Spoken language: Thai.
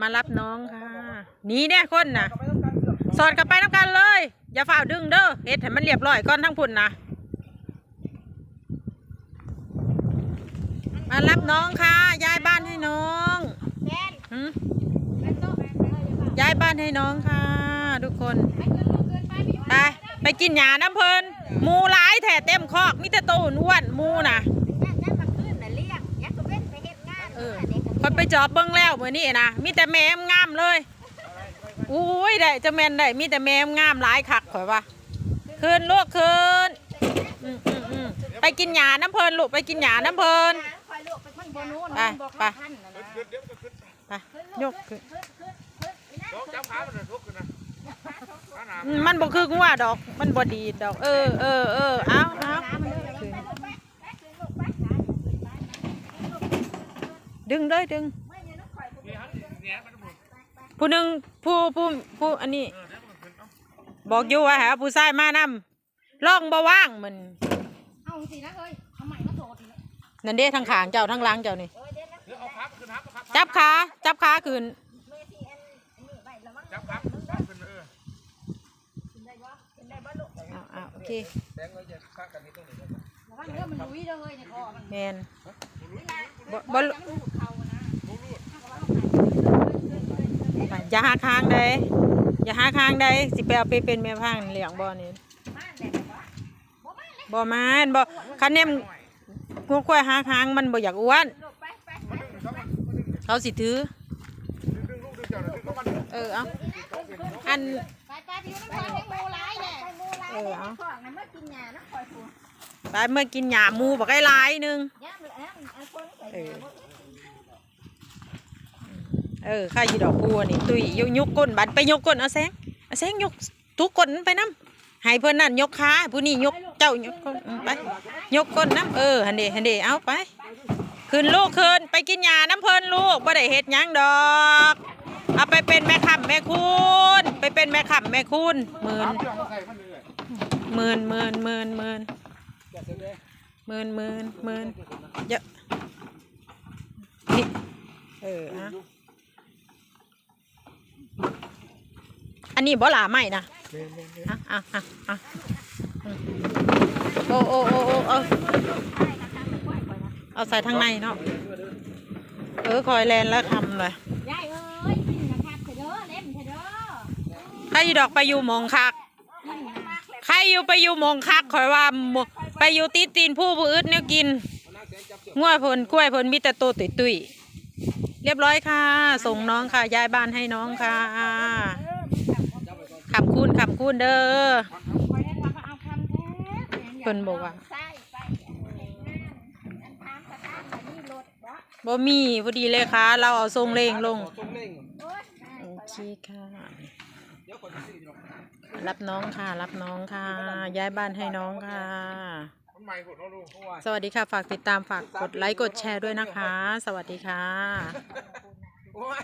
มารับน้องค่ะหนี่เนี่ยคนน่ะ สอดกลับไปน้ำกันเลย อย่าฝ่าดึงเด้อเฮ็ดให้มันเรียบร้อยก่อนทั้งพุ่นนะมารับน้องค่ะ ย้ายบ้านให้น้องแดนหืมไปโต๊ะไปเลยย้ายบ้านให้น้องค่ะ ทุกคนไปเกินลูกเกินไปพี่ไปไปกินหญ้าน้ำเพลินหมูหลายแถ่เต็มคอกมีแต่โตอ้วนๆหมูน่ะ เฮ็ดงานเออเด็กคนไปจอบเบิ้งแล้วเมื่อนี้นะมีแต่แม่งามเลยอุ้ยได้จะแม่นได้มีแต่แม่งามหลายคักข่อยว่าคืนลูกคืนอืมอืมอืมไปกินหญ้าน้ำเพลินลูกไปกินหญ้าน้ำเพลินคอยลูกไปมันบ่นู้นไปมันบ่ไปเข้าทันน่ะนะไปยกขึ้นขึ้นขึ้นขึ้นอีนั่นจับขามันเลยทุกขึ้นนะขาหนาอืมมันบ่คืองัวดอก มันบ่ดีดอก เออเออเออเอาเอา น้ำมันเลยไปลูกไปไปขึ้นลูกไปหาลูกขึ้นไป ดึงเลยดึงไม่เนี่ยน้องคอยบ่เนี่ยฮะเนี่ยมันหมดผู้หนึ่งผู้ผู้ผู้อันนี้เออเนี่ยมันขึ้นเนาะบอกอยู่ว่าหาผู้ชายมานำล่องบ่ว่างมันเอาสินะเฮ้ยเอาใหม่มาโสดอีกแล้วนั่นเด้ทางขางเจ้าทางหลังเจ้านี่เอ้ยเดี๋ยวนะเดี๋ยวเอาขาขึ้นครับครับจับขาจับขาขึ้นเมทีอันอันนี้ไว้ระวังจับขาขาขึ้นเออขึ้นได้บ่ขึ้นได้บ่ลูกเอาเอาโอเค แสงเราจะข้างกันนี่ตรงนี้ระวังเด้อมันลุยเด้อเฮ้ยในคอมันแมนนี่นะบ่บ่จะมันหูดเข่านะรู้รู้ถ้าว่าเอาไปไปอย่าหาค้างใดอย่าหาค้างใดสิไปเอาไปเป็นแม่พังเลี้ยงบ่นี่มาแหละบ่มาเลยบ่มาบ่คันแนมงูควายหาค้างมันบ่อยากอ้วนลูกไปไปมันดึงเขามันดึงเขาสิถือดึงลูกดึงเจ้าดึงเขามันเออเอาอันไปไปพี่น้ำตาลให้มูร้ายเนี่ยไปมูร้ายเออเอาของนะเมื่อกินยานะคอยฟู ไปเมื่อกินหญ้าหมูบักไอ้ลายหนึงย่าเออเออข้าอยู่ดอกบัวนี่ตุยยกยกก้นบัดไปยกก้นเอาแสงเอาแสงยกทุกก้นไปน้ำให้เพื่อนนั่นยกขาผู้นี้ยกเจ้ายกก้นไปยกก้นน้ำเออฮันเดฮันเดเอาไปขึ้นลูกขึ้นไปกินหญ้าน้ำเพลินลูกบ่ได้เฮ็ดหยังดอกเอาไปเป็นแม่ขับแม่คุณไปเป็นแม่ขับแม่คุณหมื่นหมื่นหมื่นหมื่นหมื่น หมื่นหมื่นหมื่นเยอะนี่เอออะอันนี้บ่หลาไหมนะอะอะอะอะอืมโอ้โอ้โอ้โอ้เอาเอาใส่ทางในเนาะเออคอยแลนแล้วคำเลยยายเอ้ยกินนะครับเถอะเด้อเล่มเถอะเด้อใครอยู่ดอกไปอยู่หมองคัก ใครอยู่ไปอยู่มองคักคอยว่ามไปอยู่ตีตีนผู้ผู้อึดเนี่ยกินง่วยผลกล้วยผลมีแต่โตตุยตุยเรียบร้อยค่ะ ส่งน้องค่ะย้ายบ้านให้น้องค่ะขับคูณขับคูณเด้อคอยได้ทำเพิ่นบอกว่าบ่มีพอดีเลยค่ะ เราเอาทรงเลงลงลงโอ้ยโอเคค่ะ รับน้องค่ะ รับน้องค่ะ ย้ายบ้านให้น้องค่ะมันใหม่ผมเราดูเพราะว่าสวัสดีค่ะ ฝากติดตามฝากกดไลค์กดแชร์ด้วยนะคะ สวัสดีค่ะโอ้ย